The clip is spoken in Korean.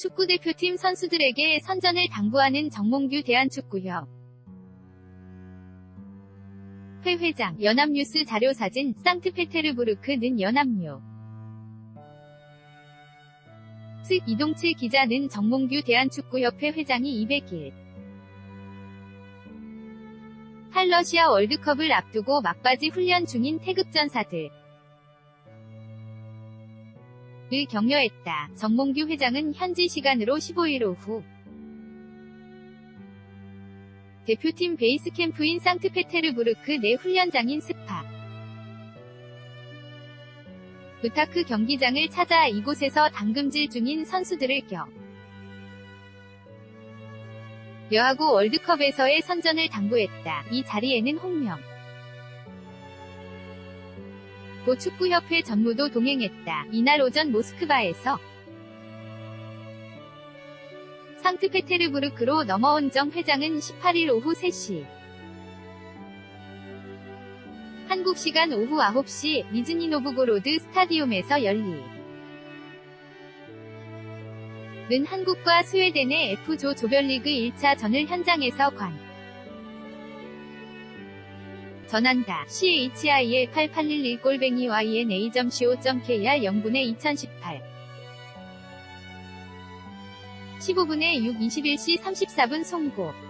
축구대표팀 선수들에게 선전을 당부하는 정몽규 대한축구협. 회 회장, 연합뉴스 자료사진, 상트페테르부르크는 연합뉴. 측 이동칠 기자는 정몽규 대한축구협회 회장이 200일 탈러시아 월드컵을 앞두고 막바지 훈련 중인 태극전사들 을 격려했다. 정몽규 회장은 현지 시간으로 15일 오후 대표팀 베이스 캠프인 상트페테르부르크 내 훈련장인 스파 부타크 경기장을 찾아 이곳에서 당금질 중인 선수들을 겨 여하고 월드컵에서의 선전을 당부했다. 이 자리에는 홍명 고 축구협회 전무도 동행했다. 이날 오전 모스크바에서 상트페테르부르크로 넘어온 정 회장은 18일 오후 3시. 한국 시간 오후 9시 니즈니 노브고로드 스타디움에서 열리. 는 한국과 스웨덴의 F조 조별리그 1차 전을 현장에서 관 전한다. CHIL 8811 골뱅이 YNA.co.kr 0분의 2018 15분의 6 21시 34분 송고